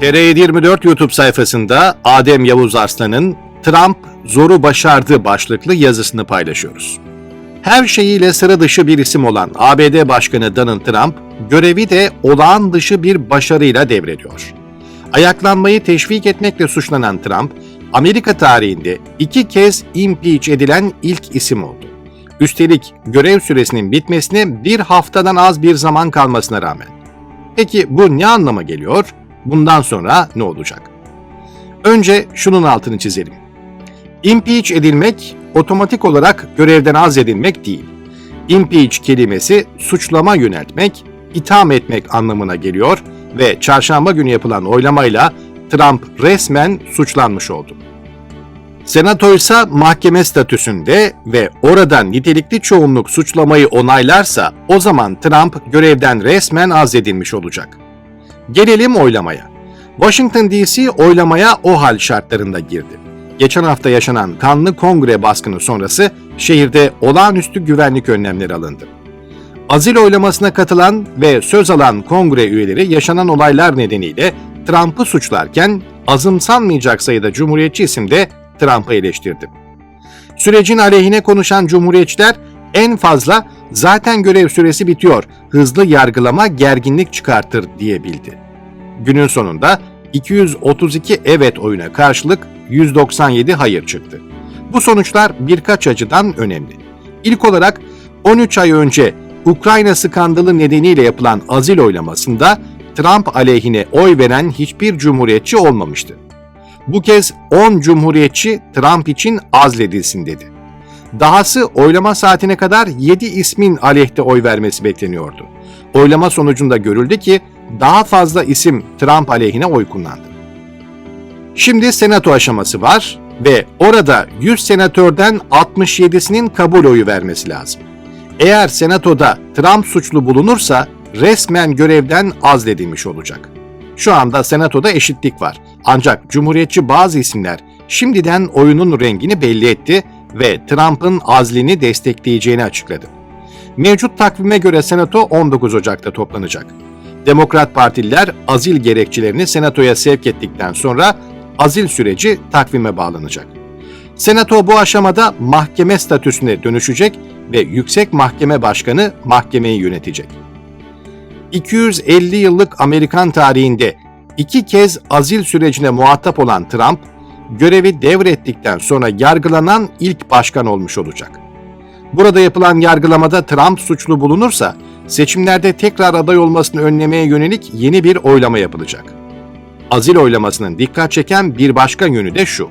TR24 YouTube sayfasında Adem Yavuz Arslan'ın Trump zoru başardı başlıklı yazısını paylaşıyoruz. Her şeyiyle sıra dışı bir isim olan ABD Başkanı Donald Trump, görevi de olağan dışı bir başarıyla devrediyor. Ayaklanmayı teşvik etmekle suçlanan Trump, Amerika tarihinde iki kez impeach edilen ilk isim oldu. Üstelik görev süresinin bitmesine bir haftadan az bir zaman kalmasına rağmen. Peki bu ne anlama geliyor? Bundan sonra ne olacak? Önce şunun altını çizelim. Impeach edilmek otomatik olarak görevden azledilmek değil. Impeach kelimesi suçlama yöneltmek, itham etmek anlamına geliyor ve çarşamba günü yapılan oylamayla Trump resmen suçlanmış oldu. Senato ise mahkeme statüsünde ve oradan nitelikli çoğunluk suçlamayı onaylarsa o zaman Trump görevden resmen azledilmiş olacak. Gelelim oylamaya. Washington DC oylamaya o hal şartlarında girdi. Geçen hafta yaşanan kanlı kongre baskını sonrası şehirde olağanüstü güvenlik önlemleri alındı. Azil oylamasına katılan ve söz alan kongre üyeleri yaşanan olaylar nedeniyle Trump'ı suçlarken azımsanmayacak sayıda cumhuriyetçi isim de Trump'ı eleştirdi. Sürecin aleyhine konuşan cumhuriyetçiler en fazla zaten görev süresi bitiyor, hızlı yargılama gerginlik çıkartır diyebildi. Günün sonunda 232 evet oyuna karşılık 197 hayır çıktı. Bu sonuçlar birkaç açıdan önemli. İlk olarak 13 ay önce Ukrayna skandalı nedeniyle yapılan azil oylamasında Trump aleyhine oy veren hiçbir cumhuriyetçi olmamıştı. Bu kez 10 cumhuriyetçi Trump için azledilsin dedi. Dahası oylama saatine kadar 7 ismin aleyhte oy vermesi bekleniyordu. Oylama sonucunda görüldü ki daha fazla isim Trump aleyhine oy kullandı. Şimdi senato aşaması var ve orada 100 senatörden 67'sinin kabul oyu vermesi lazım. Eğer senatoda Trump suçlu bulunursa resmen görevden azledilmiş olacak. Şu anda senatoda eşitlik var. Ancak cumhuriyetçi bazı isimler şimdiden oyunun rengini belli etti ve Trump'ın azlini destekleyeceğini açıkladı. Mevcut takvime göre senato 19 Ocak'ta toplanacak. Demokrat Partililer azil gerekçelerini senatoya sevk ettikten sonra azil süreci takvime bağlanacak. Senato bu aşamada mahkeme statüsüne dönüşecek ve Yüksek Mahkeme Başkanı mahkemeyi yönetecek. 250 yıllık Amerikan tarihinde iki kez azil sürecine muhatap olan Trump, görevi devrettikten sonra yargılanan ilk başkan olmuş olacak. Burada yapılan yargılamada Trump suçlu bulunursa seçimlerde tekrar aday olmasını önlemeye yönelik yeni bir oylama yapılacak. Azil oylamasının dikkat çeken bir başka yönü de şu.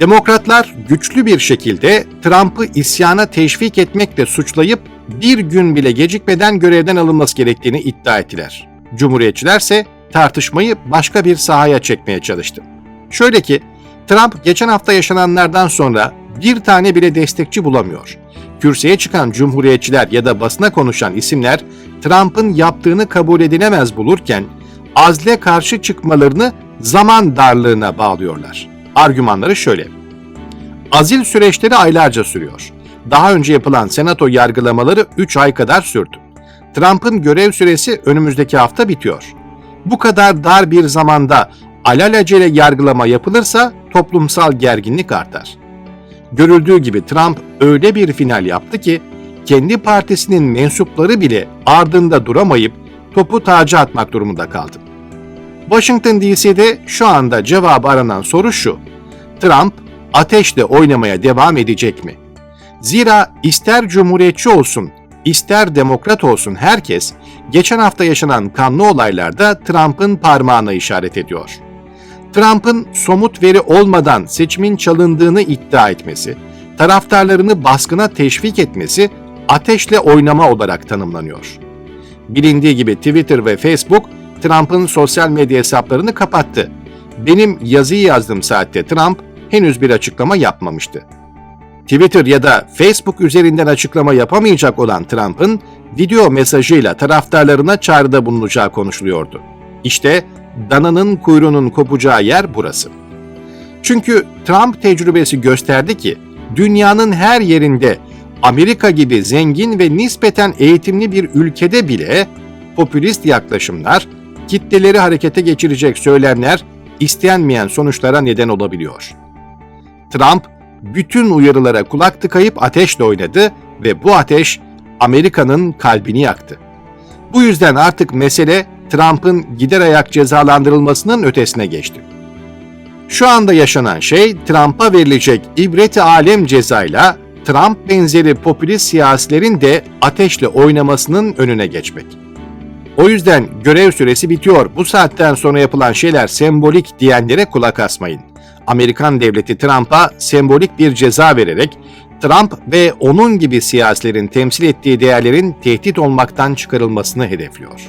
Demokratlar güçlü bir şekilde Trump'ı isyana teşvik etmekle suçlayıp bir gün bile gecikmeden görevden alınması gerektiğini iddia ettiler. Cumhuriyetçiler ise tartışmayı başka bir sahaya çekmeye çalıştı. Şöyle ki, Trump geçen hafta yaşananlardan sonra bir tane bile destekçi bulamıyor. Kürsüye çıkan cumhuriyetçiler ya da basına konuşan isimler Trump'ın yaptığını kabul edilemez bulurken azle karşı çıkmalarını zaman darlığına bağlıyorlar. Argümanları şöyle. Azil süreçleri aylarca sürüyor. Daha önce yapılan senato yargılamaları 3 ay kadar sürdü. Trump'ın görev süresi önümüzdeki hafta bitiyor. Bu kadar dar bir zamanda alelacele yargılama yapılırsa toplumsal gerginlik artar. Görüldüğü gibi Trump öyle bir final yaptı ki kendi partisinin mensupları bile ardında duramayıp topu taca atmak durumunda kaldı. Washington DC'de şu anda cevabı aranan soru şu. Trump ateşle oynamaya devam edecek mi? Zira ister cumhuriyetçi olsun, ister demokrat olsun herkes geçen hafta yaşanan kanlı olaylarda Trump'ın parmağına işaret ediyor. Trump'ın somut veri olmadan seçimin çalındığını iddia etmesi, taraftarlarını baskına teşvik etmesi ateşle oynama olarak tanımlanıyor. Bilindiği gibi Twitter ve Facebook Trump'ın sosyal medya hesaplarını kapattı. Benim yazıyı yazdığım saatte Trump henüz bir açıklama yapmamıştı. Twitter ya da Facebook üzerinden açıklama yapamayacak olan Trump'ın video mesajıyla taraftarlarına çağrıda bulunacağı konuşuluyordu. İşte dananın kuyruğunun kopacağı yer burası. Çünkü Trump tecrübesi gösterdi ki dünyanın her yerinde Amerika gibi zengin ve nispeten eğitimli bir ülkede bile popülist yaklaşımlar kitleleri harekete geçirecek söylemler istenmeyen sonuçlara neden olabiliyor. Trump bütün uyarılara kulak tıkayıp ateşle oynadı ve bu ateş Amerika'nın kalbini yaktı. Bu yüzden artık mesele Trump'ın gider ayak cezalandırılmasının ötesine geçti. Şu anda yaşanan şey Trump'a verilecek ibret-i alem cezayla Trump benzeri popülist siyasilerin de ateşle oynamasının önüne geçmek. O yüzden görev süresi bitiyor. Bu saatten sonra yapılan şeyler sembolik diyenlere kulak asmayın. Amerikan devleti Trump'a sembolik bir ceza vererek Trump ve onun gibi siyasilerin temsil ettiği değerlerin tehdit olmaktan çıkarılmasını hedefliyor.